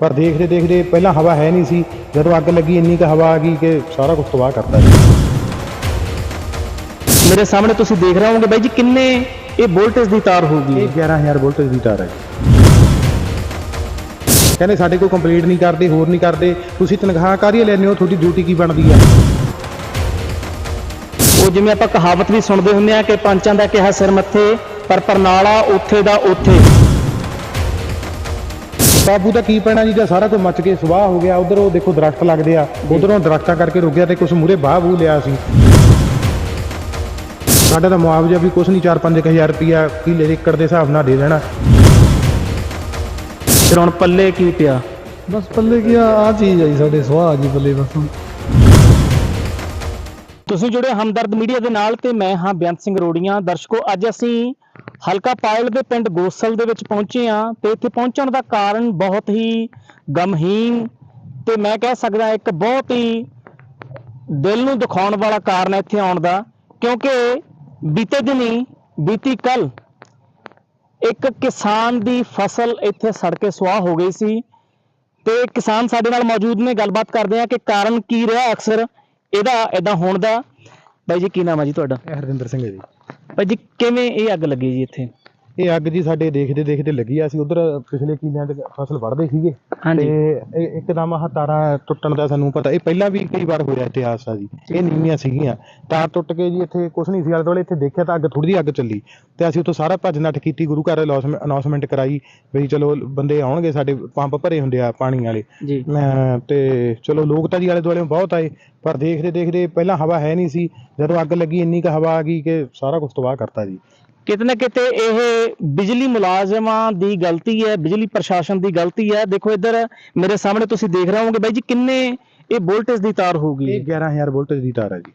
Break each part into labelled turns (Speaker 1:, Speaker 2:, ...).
Speaker 1: ਪਰ ਦੇਖਦੇ ਦੇਖਦੇ ਪਹਿਲਾਂ ਹਵਾ ਹੈ ਨਹੀਂ ਸੀ ਜਦੋਂ ਅੱਗ ਲੱਗੀ ਇੰਨੀ ਕੁ ਹਵਾ ਆ ਗਈ ਕਿ ਸਾਰਾ ਕੁਝ ਤਬਾਹ ਕਰਤਾ ਜੀ।
Speaker 2: ਮੇਰੇ ਸਾਹਮਣੇ ਤੁਸੀਂ ਦੇਖ ਰਹੇ ਹੋਵੋਗੇ ਬਾਈ ਜੀ ਕਿੰਨੇ ਇਹ ਵੋਲਟੇਜ ਦੀ ਤਾਰ ਹੋਊਗੀ।
Speaker 1: ਇਹ 11000 ਵੋਲਟੇਜ ਦੀ ਤਾਰ ਹੈ ਕਹਿੰਦੇ ਸਾਡੇ ਕੋਲ ਕੰਪਲੀਟ ਨਹੀਂ ਕਰਦੇ ਹੋਰ ਨਹੀਂ ਕਰਦੇ। ਤੁਸੀਂ ਤਨਖਾਹ ਕਾਹਦੀ ਲੈਂਦੇ ਹੋ? ਤੁਹਾਡੀ ਡਿਊਟੀ ਕੀ ਬਣਦੀ ਆ?
Speaker 2: ਉਹ ਜਿਵੇਂ ਆਪਾਂ ਕਹਾਵਤ ਵੀ ਸੁਣਦੇ ਹੁੰਦੇ ਆ ਕਿ ਪੰਚਾਂ ਦਾ ਕਿਹਾ ਸਿਰ ਮੱਥੇ ਪਰ ਪਰਨਾਲਾ ਉੱਥੇ ਦਾ ਉੱਥੇ।
Speaker 1: ਬਾਬੂ ਦਾ ਕੀ ਪੈਣਾ ਜੀ? ਦਾ ਸਾਰਾ ਕੁਝ ਮੱਚ ਕੇ ਸਵਾਹ ਹੋ ਗਿਆ ਉਧਰ ਉਹ ਦੇਖੋ ਦਰਖਤ ਲੱਗਦੇ ਆ। ਉਧਰੋਂ ਦਰਖਤਾਂ ਕਰਕੇ ਰੁਕ ਗਿਆ ਤੇ ਕੁਝ ਮੂਰੇ ਬਾਹ ਬੂ ਲਿਆ ਸੀ। ਸਾਡਾ ਤਾਂ ਮੁਆਵਜ਼ਾ ਵੀ ਕੁਝ ਨਹੀਂ 4-5000 ਰੁਪਿਆ ਕਿੱਲੇ ਦੇ ਏਕੜ ਦੇ ਹਿਸਾਬ ਨਾਲ ਦੇ ਦੇਣਾ।
Speaker 2: ਫਿਰ ਹੁਣ ਪੱਲੇ ਕੀ ਪਿਆ?
Speaker 3: ਬਸ ਪੱਲੇ ਕੀ ਆ ਆਹ ਚੀਜ਼ ਆਈ ਸਾਡੇ ਸੁਆਹ ਜੀ ਪੱਲੇ ਬਸ।
Speaker 2: ਤੁਸੀਂ ਜੁੜੇ ਹਮਦਰਦ ਮੀਡੀਆ ਦੇ ਨਾਲ ਤੇ ਮੈਂ ਹਾਂ ਬੇਅੰਤ ਸਿੰਘ ਰੋੜੀਆਂ ਦਰਸ਼ਕੋ ਅੱਜ ਅਸੀਂ ਹਲਕਾ ਪਾਇਲ ਦੇ ਪਿੰਡ ਗੋਸਲ ਦੇ ਵਿੱਚ ਪਹੁੰਚੇ ਹਾਂ ਤੇ ਇੱਥੇ ਪਹੁੰਚਣ ਦਾ ਕਾਰਨ ਬਹੁਤ ਹੀ ਗਮਹੀਨ ਤੇ ਮੈਂ ਕਹਿ ਸਕਦਾ ਇੱਕ ਬਹੁਤ ਹੀ ਦਿਲ ਨੂੰ ਦਿਖਾਉਣ ਵਾਲਾ ਕਾਰਨ ਹੈ ਇੱਥੇ ਆਉਣ ਦਾ, ਕਿਉਂਕਿ ਬੀਤੇ ਦਿਨੀ, ਬੀਤੀ ਕੱਲ ਇੱਕ ਕਿਸਾਨ ਦੀ ਫਸਲ ਇੱਥੇ ਸੜ ਕੇ ਸੁਆਹ ਹੋ ਗਈ ਸੀ ਤੇ ਕਿਸਾਨ ਸਾਡੇ ਨਾਲ ਮੌਜੂਦ ਨੇ, ਗੱਲਬਾਤ ਕਰਦੇ ਆ ਕਿ ਕਾਰਨ ਕੀ ਰਿਹਾ ਅਕਸਰ, ਇਹਦਾ ਇਦਾਂ ਹੋਣ ਦਾ। ਬਾਈ ਜੀ, ਕੀ ਨਾਮ ਹੈ ਜੀ ਤੁਹਾਡਾ?
Speaker 1: ਹਰਵਿੰਦਰ ਸਿੰਘ ਹੈ ਜੀ।
Speaker 2: ਬਾਈ ਜੀ ਕਿਵੇਂ ਇਹ ਅੱਗ ਲੱਗੀ ਜੀ ਇੱਥੇ?
Speaker 1: ਇਹ ਅੱਗ ਜੀ ਸਾਡੇ ਦੇਖਦੇ ਦੇਖਦੇ ਲੱਗੀ ਆ ਸੀ ਉਧਰ ਪਿਛਲੇ ਕਿਲਿਆਂ 'ਚ ਫਸਲ ਵੜਦੇ ਸੀਗੇ।
Speaker 2: ਹਾਂਜੀ।
Speaker 1: ਤੇ ਇਹ ਇੱਕਦਮ ਆਹ ਤਾਰਾਂ ਟੁੱਟਣ ਦਾ ਸਾਨੂੰ ਪਤਾ ਇਹ ਪਹਿਲਾਂ ਵੀ ਕਈ ਵਾਰ ਹੋਇਆ ਇਤਿਹਾਸ ਆ ਜੀ ਇਹ ਨੀਵੀਆਂ ਸੀਗੀਆਂ। ਤਾਰ ਟੁੱਟ ਕੇ ਜੀ ਇੱਥੇ ਕੁਝ ਨਹੀਂ ਸੀ ਆਲੇ ਦੁਆਲੇ ਇੱਥੇ ਦੇਖਿਆ ਤਾਂ ਅੱਗ ਥੋੜੀ ਜਿਹੀ ਅੱਗ ਚੱਲੀ। ਤੇ ਅਸੀਂ ਉੱਥੋਂ ਸਾਰਾ ਭੱਜ ਨੱਠ ਕੀਤੀ ਗੁਰੂ ਘਰ ਅਨਾਉਂਸਮੈਂਟ ਕਰਾਈ ਵੀ ਚਲੋ ਬੰਦੇ ਆਉਣਗੇ ਸਾਡੇ ਪੰਪ ਭਰੇ ਹੁੰਦੇ ਆ ਪਾਣੀ ਵਾਲੇ।
Speaker 2: ਜੀ।
Speaker 1: ਤੇ ਚਲੋ ਲੋਕ ਤਾਂ ਜੀ ਆਲੇ ਦੁਆਲੇ ਬਹੁਤ ਆਏ ਪਰ ਦੇਖਦੇ ਦੇਖਦੇ ਪਹਿਲਾਂ ਹਵਾ ਹੈ ਨਹੀਂ ਸੀ ਜਦੋਂ ਅੱਗ ਲੱਗੀ ਇੰਨੀ ਕੁ ਹਵਾ ਆ ਗਈ ਕਿ ਸਾਰਾ ਕੁਝ ਤਬਾਹ ਕਰਤਾ ਜੀ।
Speaker 2: ਕਿਤੇ ਨਾ ਕਿਤੇ ਇਹ ਬਿਜਲੀ ਮੁਲਾਜ਼ਮਾਂ ਦੀ ਗਲਤੀ ਹੈ ਬਿਜਲੀ ਪ੍ਰਸ਼ਾਸਨ ਦੀ ਗਲਤੀ ਹੈ। ਦੇਖੋ ਇੱਧਰ ਮੇਰੇ ਸਾਹਮਣੇ ਤੁਸੀਂ ਦੇਖ ਰਹੇ ਹੋਵੋਗੇ ਬਾਈ ਜੀ ਕਿੰਨੇ ਇਹ ਵੋਲਟੇਜ ਦੀ ਤਾਰ ਹੋਊਗੀ।
Speaker 1: ਇਹ 11000 ਵੋਲਟੇਜ ਦੀ ਤਾਰ ਹੈ ਜੀ।